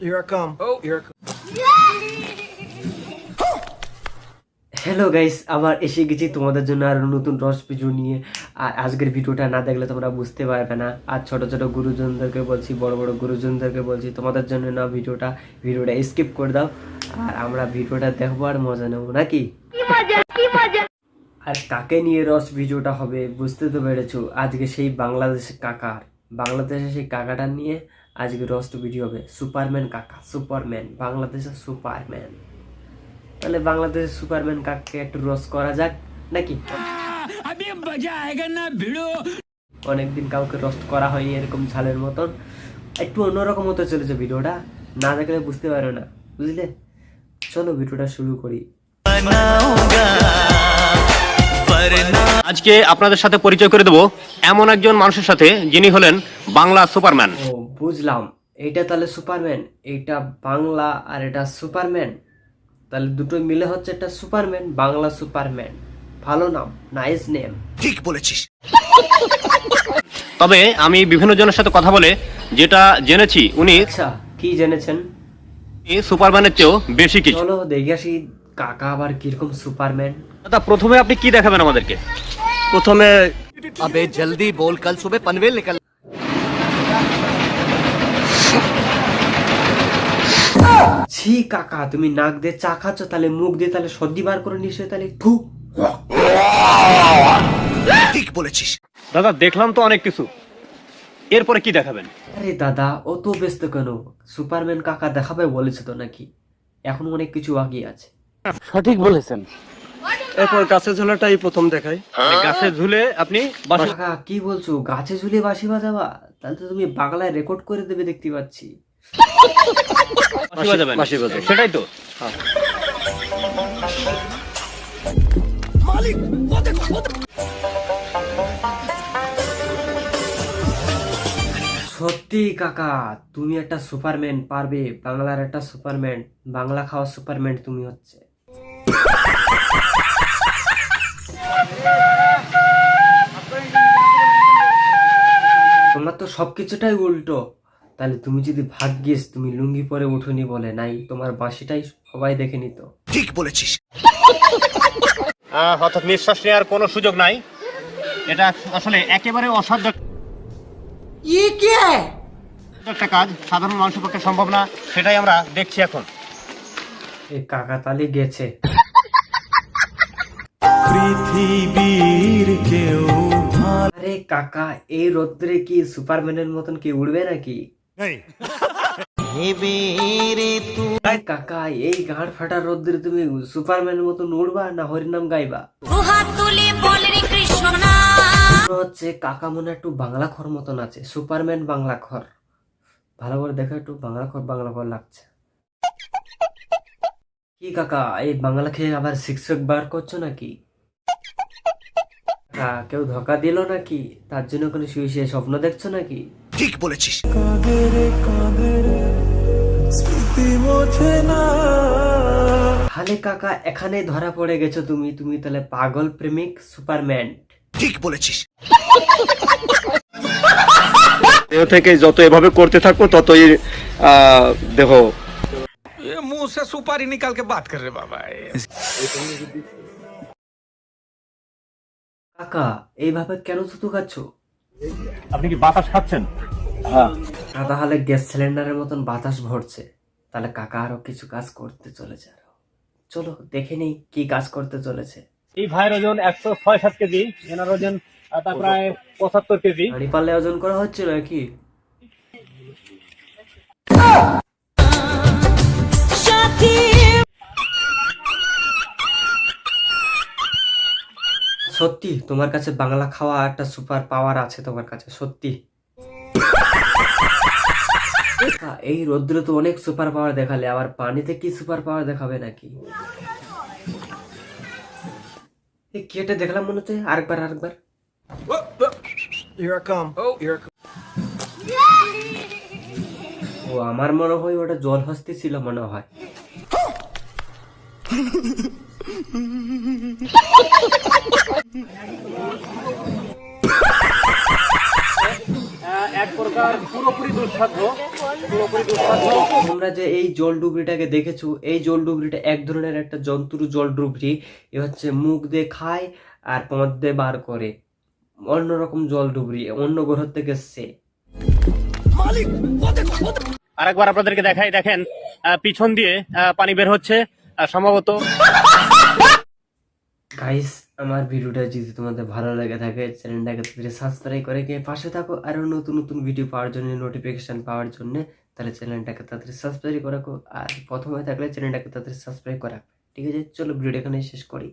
Here I come. Oh, here I come. Hello guys আবার এসে গেছি তোমাদের জন্য আরও নতুন রস ভিডিও নিয়ে। আর আজকের ভিডিওটা না দেখলে তোমরা বুঝতে পারবে না। আর ছোট ছোট গুরুজনদেরকে বলছি বড় বড় গুরুজনদেরকে বলছি তোমাদের জন্য না ভিডিওটা ভিডিওটা স্কিপ করে দাও। আর আমরা ভিডিওটা দেখব আর মজা নেব নাকি? আর কাকে নিয়ে রস ভিডিওটা হবে বুঝতে তো পেরেছ? আজকে সেই বাংলাদেশের কাকার। বাংলাদেশের সেই কাকাটা নিয়ে আজকে রস্ট ভিডিও হবে। সুপারম্যান কাকা সুপারম্যান বাংলাদেশের সুপারম্যান। তাহলে বাংলাদেশের সুপারম্যান কাককে একটু রস করা যাক নাকি? অনেকদিন কাউকে রোস্ট করা হয়নি এরকম ঝালের মতন। একটু অন্যরকম হতে চলেছে ভিডিওটা না দেখলে বুঝতে পারো না বুঝলে? চলো ভিডিওটা শুরু করি। আজকে আপনাদের সাথে পরিচয় করে দেব এমন একজন মানুষের সাথে যিনি হলেন বাংলা সুপারম্যান। ও বুঝলাম। এইটা তাহলে সুপারম্যান এইটা বাংলা আর এটা সুপারম্যান। তাহলে দুটো মিলে হচ্ছে একটা সুপারম্যান বাংলা সুপারম্যান। ভালো নাম নাইস নেম। ঠিক বলেছিস। তবে আমি বিভিন্ন জনের সাথে কথা বলে যেটা জেনেছি উনি আচ্ছা কি জেনেছেন? এই সুপারম্যানের চেয়েও বেশি কিছু। চলো দেখে আসি কাকা আবার কীরকম সুপারম্যান। দাদা প্রথমে আপনি কি দেখাবেন আমাদেরকে? প্রথমে আবে জলদি বল কাল সুবে পনভেল নিকল ছি কাকা তুমি নাক দিয়ে চা খাচ্ছ তাহলে মুখ দিয়ে তাহলে সর্দি বার করে নিস তাহলে ঠু ঠিক বলেছিস। দাদা দেখলাম তো অনেক কিছু। এরপরে কি দেখাবেন? আরে দাদা অত ব্যস্ত কেন? সুপারম্যান কাকা দেখাবে বলেছে তো নাকি? এখন অনেক কিছু বাকি আছে। সঠিক বলেছেন। এরপর গাছের ঝোলাটাই প্রথম দেখাই। গাছে ঝুলে আপনি বাসি কাকা কি বলছো? গাছে ঝুলে বাঁশি বাজাবা? তাহলে তো তুমি বাংলায় রেকর্ড করে দেবে দেখতে পাচ্ছি। বাঁশি বাজাবেন। বাঁশি বাজাবো। সেটাই তো। সত্যি কাকা তুমি একটা সুপারম্যান পারবে। বাংলার একটা সুপারম্যান বাংলা খাওয়া সুপারম্যান তুমি হচ্ছে। তোমার কিছুটাই উল্টো। তাহলে তুমি যদি ভাগ্যিস তুমি লুঙ্গি পরে উঠোনি বলে নাই তোমার বাঁশিটাই সবাই দেখে নিত। ঠিক বলেছিস। অর্থাৎ নিঃশ্বাস নেওয়ার কোনো সুযোগ নাই। এটা আসলে একেবারে অসাধ্য একটা কাজ সাধারণ মানুষের পক্ষে সম্ভব না সেটাই আমরা দেখছি এখন। এই কাকা তালি গেছে। আরে কাকা এই রোদ্রে কি সুপারম্যানের মতন কি উড়বে নাকি? কাকা এই গাঁড় ফাটা রোদ্রে তুমি সুপারম্যানের মতন উড়বা না হরিনাম গাইবা? মনে হচ্ছে কাকা মনে একটু বাংলা খর মতন আছে সুপারম্যান বাংলা খর। ভালো করে দেখো একটু বাংলা খর বাংলা খর লাগছে। কি কাকা এই বাংলা খেয়ে আবার সিক্স প্যাক বার করছ নাকি? কেউ ধোকা দিল নাকি? তার জন্য কোনো শুয়ে শুয়ে স্বপ্ন দেখছ নাকি? ঠিক বলেছিস। হালে কাকা এখানে ধরা পড়ে গেছো তুমি। তুমি তাহলে পাগল প্রেমিক সুপারম্যান। ঠিক বলেছিস। দেহ থেকে যত এভাবে করতে থাকো ততই দেহ। মুহ সে সুপারি নিকাল কে বাত কর রে বাবা কাকা এইভাবে কেন থুতু খাচ্ছ? আপনি কি বাতাস খাচ্ছেন? না তাহলে গ্যাস সিলিন্ডারের মতন বাতাস ভরছে। তাহলে কাকা আরও কিছু কাজ করতে চলেছে আরও। চলো দেখে নেই কি কাজ করতে চলেছে। এই ভাইয়ের ওজন একশো ছয় সাত কেজি এনার ওজন তা প্রায় পঁচাত্তর কেজি। হাঁড়ি পাল্লে ওজন করা হচ্ছে নাকি? সত্যি? তোমার কাছে বাংলা খাওয়া একটা সুপার পাওয়ার আছে তোমার কাছে সত্যি? এই রৌদ্রে তো অনেক সুপার পাওয়ার দেখালে আবার পানিতে কি সুপার পাওয়ার দেখাবে নাকি? এই কেটে দেখলাম মনে হচ্ছে? আরেকবার আরেকবার. Oh. ও আমার মনে হয় ওটা জল হস্তি ছিল মনে হয়। এক প্রকার দুঃসাধ্য পুরোপুরি দুঃসাধ্য। তোমরা যে এই জল ডুবরিটাকে দেখেছ এই জল ডুবরিটা এক ধরনের একটা জন্তুর জল ডুবরি এ হচ্ছে মুখ দিয়ে খায় আর পথ দিয়ে বার করে। অন্যরকম জল ডুবরি অন্য গ্রহ থেকে এসছে আরেকবার আপনাদেরকে দেখাই দেখেন আহ, পিছন দিয়ে পানি বের হচ্ছে। সম্ভবত গাইস আমার ভিডিওটা যদি তোমাদের ভালো লাগে থাকে চ্যানেলটাকে তুমি সাবস্ক্রাইব করে গিয়ে পাশে থাকো। আরও নতুন নতুন ভিডিও পাওয়ার জন্য নোটিফিকেশন পাওয়ার জন্য, তাহলে চ্যানেলটাকে তাড়াতাড়ি সাবস্ক্রাইব করে রাখো। আর প্রথমে থাকলে চ্যানেলটাকে তাড়াতাড়ি সাবস্ক্রাইব করা ঠিক আছে, চলো ভিডিওটা এখানে শেষ করি।